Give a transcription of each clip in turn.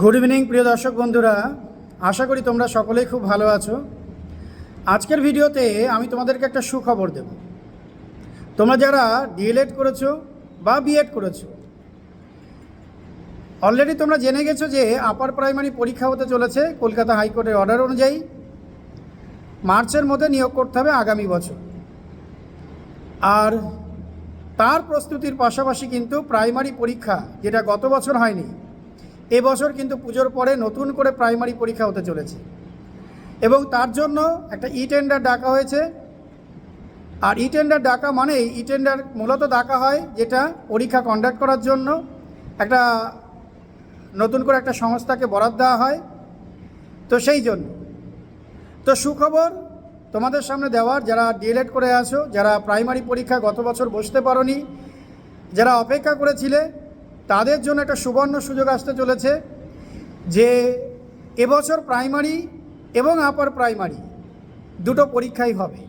Good evening প্রিয় দর্শক বন্ধুরা। আশা করি তোমরা সকলেই খুব ভালো আছো। আজকের ভিডিওতে আমি তোমাদেরকে একটা সুখবর দেব। তোমরা যারা ডিএলএড করেছ বা বিএড করেছ অলরেডি তোমরা জেনে গেছো যে আপার প্রাইমারি পরীক্ষা হতে চলেছে কলকাতা হাইকোর্টের অর্ডার অনুযায়ী। মার্চের মধ্যে নিয়োগ করতে হবে আগামী বছর। আর তার প্রস্তুতির পাশাপাশি কিন্তু প্রাইমারি পরীক্ষা, যেটা গত বছর হয়নি এবছর কিন্তু পুজোর পরে নতুন করে প্রাইমারি পরীক্ষা হতে চলেছে। এবং তার জন্য একটা ই টেন্ডার ডাকা হয়েছে। আর ই টেন্ডার ডাকা মানে ই টেন্ডার মূলত ডাকা হয় যেটা পরীক্ষা কন্ডাক্ট করার জন্য একটা নতুন করে একটা সংস্থাকে বরাদ দেওয়া হয়। তো সেই জন্য। তো সুখবর তোমাদের সামনে দেওয়ার, যারা ডিএলএড করে আছো, যারা প্রাইমারি পরীক্ষা গত বছর বসতে পারোনি, যারা অপেক্ষা করেছিলে তাদের জন্য একটা সুবর্ণ সুযোগ আসতে চলেছে যে এবছর প্রাইমারি এবং আপার প্রাইমারি দুটো পরীক্ষাই হবে।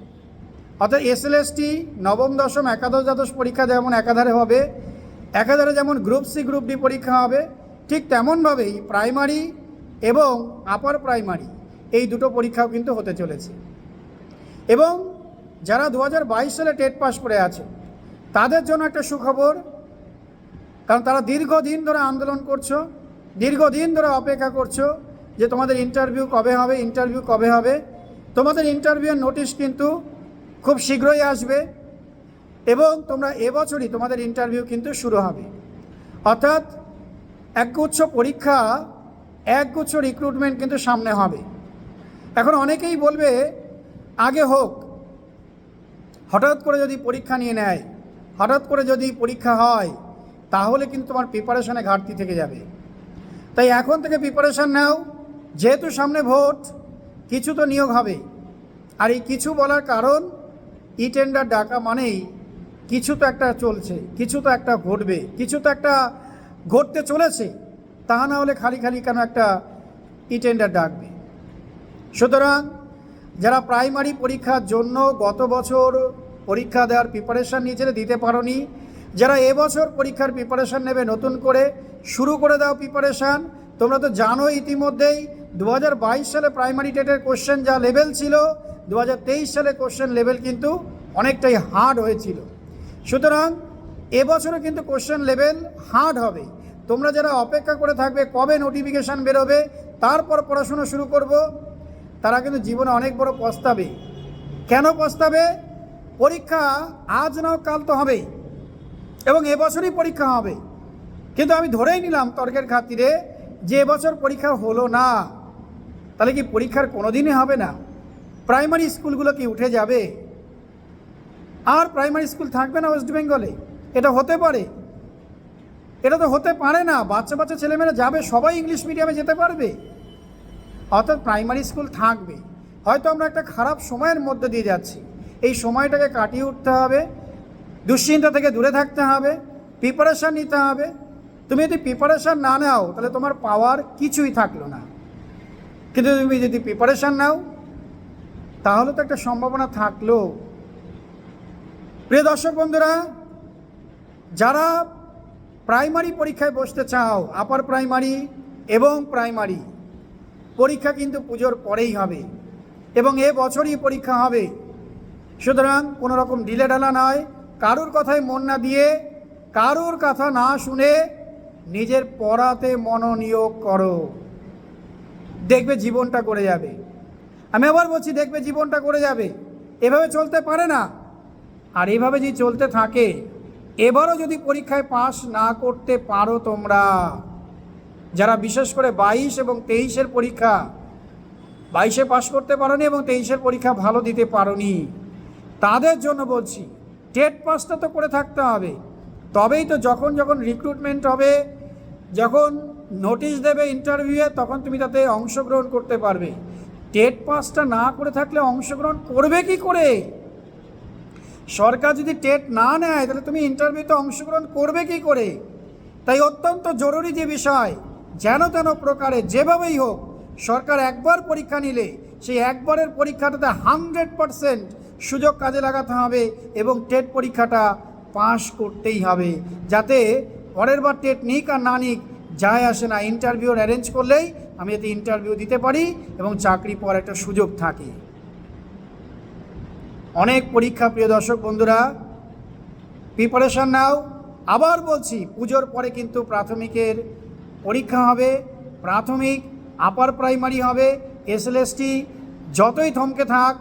অর্থাৎ এসএলএসটি নবম, দশম, একাদশ, দ্বাদশ পরীক্ষা যেমন একাধারে হবে, একাধারে যেমন গ্রুপ সি গ্রুপ ডি পরীক্ষা হবে, ঠিক তেমনভাবেই প্রাইমারি এবং আপার প্রাইমারি এই দুটো পরীক্ষাও কিন্তু হতে চলেছে। এবং যারা দু হাজার বাইশ সালে টেট পাস করে আছে, তাদের জন্য একটা সুখবর কারণ তারা দীর্ঘদিন ধরে আন্দোলন করছ, দীর্ঘদিন ধরে অপেক্ষা করছ যে তোমাদের ইন্টারভিউ কবে হবে ইন্টারভিউ কবে হবে। তোমাদের ইন্টারভিউয়ের নোটিশ কিন্তু খুব শীঘ্রই আসবে এবং তোমরা এবছরই তোমাদের ইন্টারভিউ কিন্তু শুরু হবে। অর্থাৎ একগুচ্ছ পরীক্ষা, একগুচ্ছ রিক্রুটমেন্ট কিন্তু সামনে হবে। এখন অনেকেই বলবে, আগে হোক, হঠাৎ করে যদি পরীক্ষা নিয়ে নেয়, হঠাৎ করে যদি পরীক্ষা হয় তাহলে কিন্তু তোমার প্রিপারেশনে ঘাটতি থেকে যাবে। তাই এখন থেকে প্রিপারেশান নাও। যেহেতু সামনে ভোট, কিছু তো নিয়োগ হবে। আর এই কিছু বলার কারণ ই টেন্ডার ডাকা মানেই কিছু তো একটা চলছে, কিছু তো একটা ঘটবে, কিছু তো একটা ঘটতে চলেছে। তা না হলে খালি খালি কেন একটা ই টেন্ডার ডাকবে? সুতরাং যারা প্রাইমারি পরীক্ষার জন্য গত বছর পরীক্ষা দেওয়ার প্রিপারেশান নিয়েছিলে, দিতে পারোনি যারা এবছর পরীক্ষার প্রিপারেশান নেবে, নতুন করে শুরু করে দাও প্রিপারেশান তোমরা তো জানো ইতিমধ্যেই দু হাজার বাইশ সালে প্রাইমারি টেটের কোশ্চেন যা লেভেল ছিল দু হাজার তেইশ সালে কোশ্চেন লেভেল কিন্তু অনেকটাই হার্ড হয়েছিল। সুতরাং এবছরও কিন্তু কোশ্চেন লেভেল হার্ড হবে। তোমরা যারা অপেক্ষা করে থাকবে, কবে নোটিফিকেশান বেরোবে, তারপর পড়াশুনো শুরু করব, তারা কিন্তু জীবনে অনেক বড় পস্তাবে। কেন পস্তাবে? পরীক্ষা আজ নাও কাল তো হবেই। এবং এবছরই পরীক্ষা হবে। কিন্তু আমি ধরেই নিলাম তর্কের খাতিরে যে এবছর পরীক্ষা হলো না, তাহলে কি পরীক্ষার কোনো দিনই হবে না? প্রাইমারি স্কুলগুলো কি উঠে যাবে? আর প্রাইমারি স্কুল থাকবে না ওয়েস্ট বেঙ্গলে? এটা হতে পারে। এটা তো হতে পারে না। বাচ্চা বাচ্চা ছেলেমেয়েরা যাবে, সবাই ইংলিশ মিডিয়ামে যেতে পারবে। অর্থাৎ প্রাইমারি স্কুল থাকবে। হয়তো আমরা একটা খারাপ সময়ের মধ্যে দিয়ে যাচ্ছি। এই সময়টাকে কাটিয়ে উঠতে হবে। দুশ্চিন্তা থেকে দূরে থাকতে হবে প্রিপারেশান নিতে হবে। তুমি যদি প্রিপারেশান না নাও, তাহলে তোমার পাওয়ার কিছুই থাকল না। কিন্তু তুমি যদি প্রিপারেশান নাও, তাহলে তো একটা সম্ভাবনা থাকল। প্রিয় দর্শক বন্ধুরা, যারা প্রাইমারি পরীক্ষায় বসতে চাও আপার প্রাইমারি এবং প্রাইমারি পরীক্ষা কিন্তু পুজোর পরেই হবে এবং এ বছরই পরীক্ষা হবে। সুতরাং কোনো রকম ঢালা নয়। কারুর কথায় মন না দিয়ে, কারুর কথা না শুনে নিজের পড়াতে মনোনিয়োগ করো। দেখবে জীবনটা করে যাবে। আমি আবার বলছি, দেখবে জীবনটা করে যাবে। এভাবে চলতে পারে না। আর এভাবে যদি চলতে থাকে, এবারও যদি পরীক্ষায় পাশ না করতে পারো তোমরা, যারা বিশেষ করে বাইশ এবং তেইশের পরীক্ষা, বাইশে পাশ করতে পারোনি এবং তেইশের পরীক্ষা ভালো দিতে পারোনি, তাদের জন্য বলছি টেট পাসটা তো করে থাকতে হবে। তবেই তো যখন যখন রিক্রুটমেন্ট হবে, যখন নোটিশ দেবে ইন্টারভিউয়ে তখন তুমি তাতে অংশগ্রহণ করতে পারবে। টেট পাসটা না করে থাকলে অংশগ্রহণ করবে কি করে? সরকার যদি টেট না নেয়, তাহলে তুমি ইন্টারভিউতে অংশগ্রহণ করবে কি করে? তাই অত্যন্ত জরুরি যে বিষয়, যেন তেন প্রকারে যেভাবেই হোক, সরকার একবার পরীক্ষা নিলে, সেই একবারের পরীক্ষাটাতে হান্ড্রেড পারসেন্ট সুযোগ কাজে লাগাতে হবে এবং টেট পরীক্ষাটা পাশ করতেই হবে। যাতে পরের বার টেট নিক আর না নিক, যায় আসে না। ইন্টারভিউর অ্যারেঞ্জ করলেই আমি এতে ইন্টারভিউ দিতে পারি এবং চাকরি পাওয়ার একটা সুযোগ থাকে। অনেক পরীক্ষা, প্রিয় দর্শক বন্ধুরা প্রিপারেশান নাও। আবার বলছি, পুজোর পরে কিন্তু প্রাথমিকের পরীক্ষা হবে, প্রাথমিক আপার প্রাইমারি হবে এসএলএসটি যতই থমকে থাক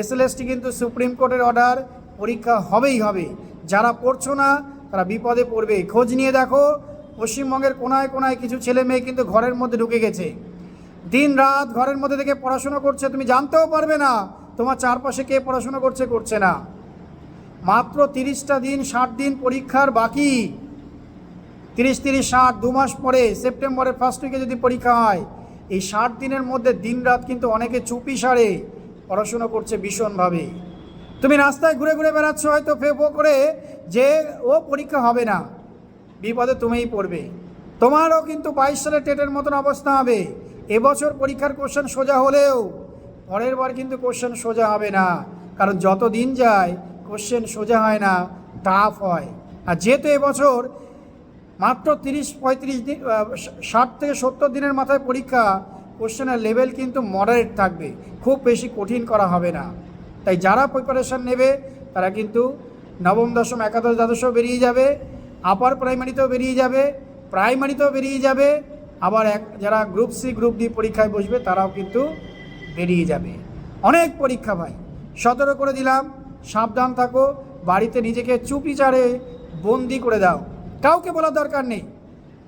এসএলএসটি কিন্তু সুপ্রিম কোর্টের অর্ডার পরীক্ষা হবেই হবে। যারা পড়ছো না, তারা বিপদে পড়বে। খোঁজ নিয়ে দেখো, পশ্চিমবঙ্গের কোনায় কোনায় কিছু ছেলে মেয়ে কিন্তু ঘরের মধ্যে ঢুকে গেছে। দিন রাত ঘরের মধ্যে থেকে পড়াশোনা করছে, তুমি জানতেও পারবে না, তোমার চারপাশে কে পড়াশোনা করছে করছে না। মাত্র তিরিশটা দিন, ষাট দিন পরীক্ষার বাকি। তিরিশ তিরিশ, ষাট, দু মাস পরে, সেপ্টেম্বরের ফার্স্ট উইকে যদি পরীক্ষা হয়, এই ষাট দিনের মধ্যে দিন রাত কিন্তু অনেকে চুপি সারে। পড়াশুনো করছে ভীষণভাবে। তুমি রাস্তায় ঘুরে ঘুরে বেড়াচ্ছ, হয়তো ফেফো করে যে ও পরীক্ষা হবে না। বিপদে তুমিই পড়বে। তোমারও কিন্তু বাইশ সালে টেটের মতন অবস্থা হবে। এবছর পরীক্ষার কোশ্চেন সোজা হলেও পরের বার কিন্তু কোশ্চেন সোজা হবে না। কারণ যত দিন যায় কোশ্চেন সোজা হয় না টাফ হয়। আর যেহেতু এবছর মাত্র তিরিশ পঁয়ত্রিশ দিন ষাট থেকে সত্তর দিনের মাথায় পরীক্ষা কোশ্চেনের লেভেল কিন্তু মডারেট থাকবে, খুব বেশি কঠিন করা হবে না। তাই যারা প্রিপারেশান নেবে, তারা কিন্তু নবম, দশম, একাদশ দ্বাদশও বেরিয়ে যাবে আপার প্রাইমারিতেও বেরিয়ে যাবে প্রাইমারিতেও বেরিয়ে যাবে, আবার এক, যারা গ্রুপ সি গ্রুপ ডি পরীক্ষায় বসবে, তারাও কিন্তু বেরিয়ে যাবে। অনেক পরীক্ষা ভাই সতর্ক করে দিলাম, সাবধান থাকো, বাড়িতে নিজেকে চুপিচারে বন্দি করে দাও। কাউকে বলার দরকার নেই,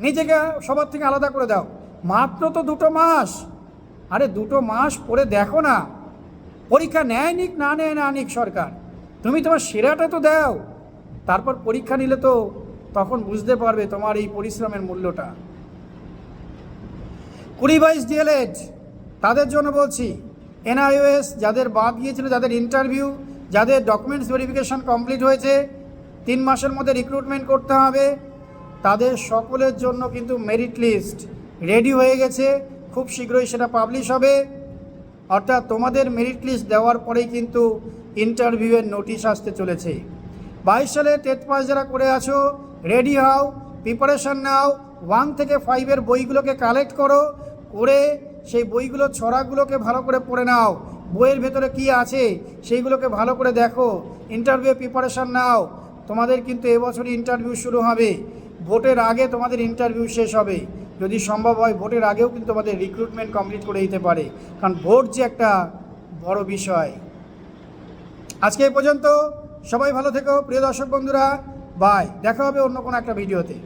নিজেকে সবার থেকে আলাদা করে দাও। মাত্র তো দুটো মাস। আরে দুটো মাস পরে দেখো না। পরীক্ষা নেয় নিক, না নেয় না নিক সরকার। তুমি তোমার সেরাটা তো দাও। তারপর পরীক্ষা নিলে তো তখন বুঝতে পারবে তোমার এই পরিশ্রমের মূল্যটা। কুড়ি বাইশ ডিএলএড, তাদের জন্য বলছি, এনআইওএস যাদের বাদ গিয়েছিল, যাদের ইন্টারভিউ যাদের ডকুমেন্টস ভেরিফিকেশন কমপ্লিট হয়েছে, তিন মাসের মধ্যে রিক্রুটমেন্ট করতে হবে। তাদের সকলের জন্য কিন্তু মেরিট লিস্ট রেডি হয়ে গেছে। খুব শীঘ্রই সেটা পাবলিশ হবে। অর্থাৎ তোমাদের মেরিট লিস্ট দেওয়ার পরেই কিন্তু ইন্টারভিউয়ের নোটিশ আসতে চলেছে। বাইশ সালে টেট পাস যারা করে আছো রেডি হও প্রিপারেশান নাও ওয়ান থেকে ফাইভের বইগুলোকে কালেক্ট করো, করে সেই বইগুলো, ছড়াগুলোকে ভালো করে পড়ে নাও। বইয়ের ভেতরে কি আছে, সেইগুলোকে ভালো করে দেখো। ইন্টারভিউ প্রিপারেশান নাও। তোমাদের কিন্তু এবছরই ইন্টারভিউ শুরু হবে। ভোটের আগে তোমাদের ইন্টারভিউ শেষ হবে। যদি সম্ভব হয়, ভোটের আগেও কিন্তু আমাদের রিক্রুটমেন্ট কমপ্লিট করে দিতে পারে। কারণ ভোট যে একটা বড় বিষয়। আজকে এই পর্যন্ত সবাই ভালো থেকো, প্রিয় দর্শক বন্ধুরা। বাই দেখা হবে অন্য কোনো একটা ভিডিওতে